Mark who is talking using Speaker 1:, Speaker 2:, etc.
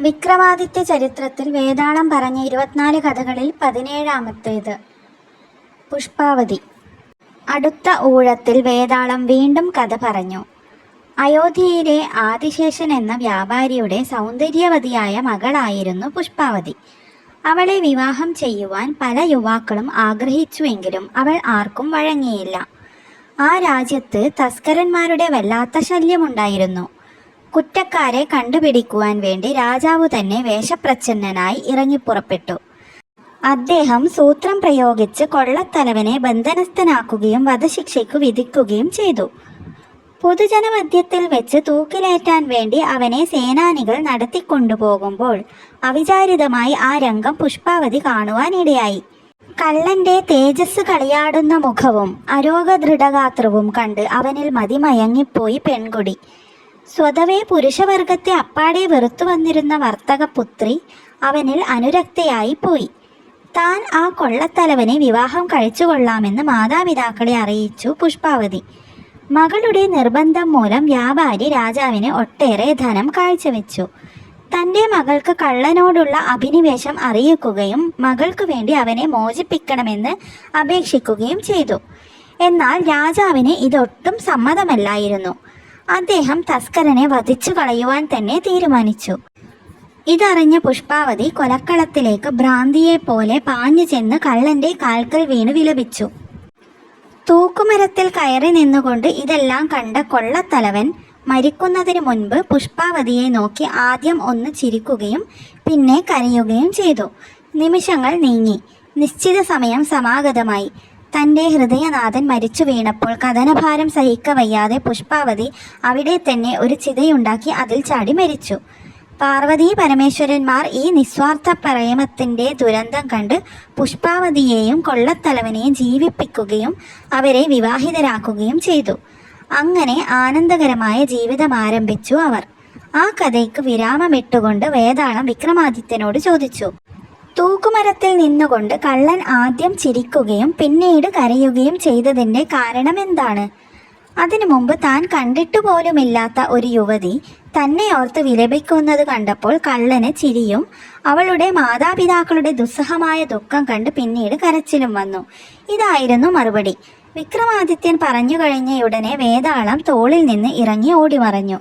Speaker 1: വിക്രമാദിത്യ ചരിത്രത്തിൽ വേതാളം പറഞ്ഞ ഇരുപത്തിനാല് കഥകളിൽ പതിനേഴാമത്തേത്. പുഷ്പാവതി. അടുത്ത ഊഴത്തിൽ വേതാളം വീണ്ടും കഥ പറഞ്ഞു. അയോധ്യയിലെ ആദിശേഷൻ എന്ന വ്യാപാരിയുടെ സൗന്ദര്യവതിയായ മകളായിരുന്നു പുഷ്പാവതി. അവളെ വിവാഹം ചെയ്യുവാൻ പല യുവാക്കളും ആഗ്രഹിച്ചുവെങ്കിലും അവൾ ആർക്കും വഴങ്ങിയില്ല. ആ രാജ്യത്ത് തസ്കരന്മാരുടെ വല്ലാത്ത ശല്യമുണ്ടായിരുന്നു കുറ്റക്കാരെ കണ്ടുപിടിക്കുവാൻ വേണ്ടി രാജാവ് തന്നെ വേഷപ്രച്ഛന്നനായി ഇറങ്ങിപ്പുറപ്പെട്ടു. അദ്ദേഹം സൂത്രം പ്രയോഗിച്ച് കൊള്ളത്തലവനെ ബന്ധനസ്ഥനാക്കുകയും വധശിക്ഷയ്ക്കു വിധിക്കുകയും ചെയ്തു. പൊതുജനമധ്യത്തിൽ വെച്ച് തൂക്കിലേറ്റാൻ വേണ്ടി അവനെ സേനാനികൾ നടത്തിക്കൊണ്ടുപോകുമ്പോൾ അവിചാരിതമായി ആ രംഗം പുഷ്പാവതി കാണുവാനിടയായി. കള്ളന്റെ തേജസ് കളിയാടുന്ന മുഖവും അരോഗദൃഢഗാത്രവും കണ്ട് അവനിൽ മതിമയങ്ങിപ്പോയി പെൺകുടി. സ്വതവേ പുരുഷവർഗത്തെ അപ്പാടെ വെറുത്തു വന്നിരുന്ന വർത്തകപുത്രി അവനിൽ അനുരക്തയായി പോയി. താൻ ആ കൊള്ളത്തലവനെ വിവാഹം കഴിച്ചുകൊള്ളാമെന്ന് മാതാപിതാക്കളെ അറിയിച്ചു പുഷ്പാവതി. മകളുടെ നിർബന്ധം മൂലം വ്യാപാരി രാജാവിന് ഒട്ടേറെ ധനം കാഴ്ചവെച്ചു. തന്റെ മകൾക്ക് കള്ളനോടുള്ള അഭിനിവേശം അറിയിക്കുകയും മകൾക്ക് വേണ്ടി അവനെ മോചിപ്പിക്കണമെന്ന് അപേക്ഷിക്കുകയും ചെയ്തു. എന്നാൽ രാജാവിന് ഇതൊട്ടും സമ്മതമല്ലായിരുന്നു. അദ്ദേഹം തസ്കരനെ വധിച്ചു കളയുവാൻ തന്നെ തീരുമാനിച്ചു. ഇതറിഞ്ഞ പുഷ്പാവതി കൊലക്കളത്തിലേക്ക് ഭ്രാന്തിയെ പോലെ പാഞ്ഞു ചെന്ന് കള്ളന്റെ കാൽക്കൽ വീണ് വിലപിച്ചു. തൂക്കുമരത്തിൽ കയറി നിന്നുകൊണ്ട് ഇതെല്ലാം കണ്ട കൊള്ളത്തലവൻ മരിക്കുന്നതിന് മുൻപ് പുഷ്പാവതിയെ നോക്കി ആദ്യം ഒന്ന് ചിരിക്കുകയും പിന്നെ കരയുകയും ചെയ്തു. നിമിഷങ്ങൾ നീങ്ങി. നിശ്ചിത സമയം സമാഗതമായി. തന്റെ ഹൃദയനാഥൻ മരിച്ചു വീണപ്പോൾ കഥനഭാരം സഹിക്കവയ്യാതെ പുഷ്പാവതി അവിടെ തന്നെ ഒരു ചിതയുണ്ടാക്കി അതിൽ ചാടി മരിച്ചു. പാർവതി പരമേശ്വരന്മാർ ഈ നിസ്വാർത്ഥ പ്രേമത്തിന്റെ ദുരന്തം കണ്ട് പുഷ്പാവതിയെയും കൊള്ളത്തലവനെയും ജീവിപ്പിക്കുകയും അവരെ വിവാഹിതരാക്കുകയും ചെയ്തു. അങ്ങനെ ആനന്ദകരമായ ജീവിതം ആരംഭിച്ചു അവർ. ആ കഥയ്ക്ക് വിരാമമിട്ടുകൊണ്ട് വേതാളം വിക്രമാദിത്യനോട് ചോദിച്ചു. തൂക്കുമരത്തിൽ നിന്നുകൊണ്ട് കള്ളൻ ആദ്യം ചിരിക്കുകയും പിന്നീട് കരയുകയും ചെയ്തതിന്റെ കാരണം എന്താണ് അതിനു മുമ്പ് താൻ കണ്ടിട്ടുപോലുമില്ലാത്ത ഒരു യുവതി തന്നെ ഓർത്ത് വിലപിക്കുന്നത് കണ്ടപ്പോൾ കള്ളന് ചിരിയും അവളുടെ മാതാപിതാക്കളുടെ ദുസ്സഹമായ ദുഃഖം കണ്ട് പിന്നീട് കരച്ചിലും വന്നു. ഇതായിരുന്നു മറുപടി. വിക്രമാദിത്യൻ പറഞ്ഞു കഴിഞ്ഞയുടനെ വേതാളം തോളിൽ നിന്ന് ഇറങ്ങി ഓടിമറഞ്ഞു.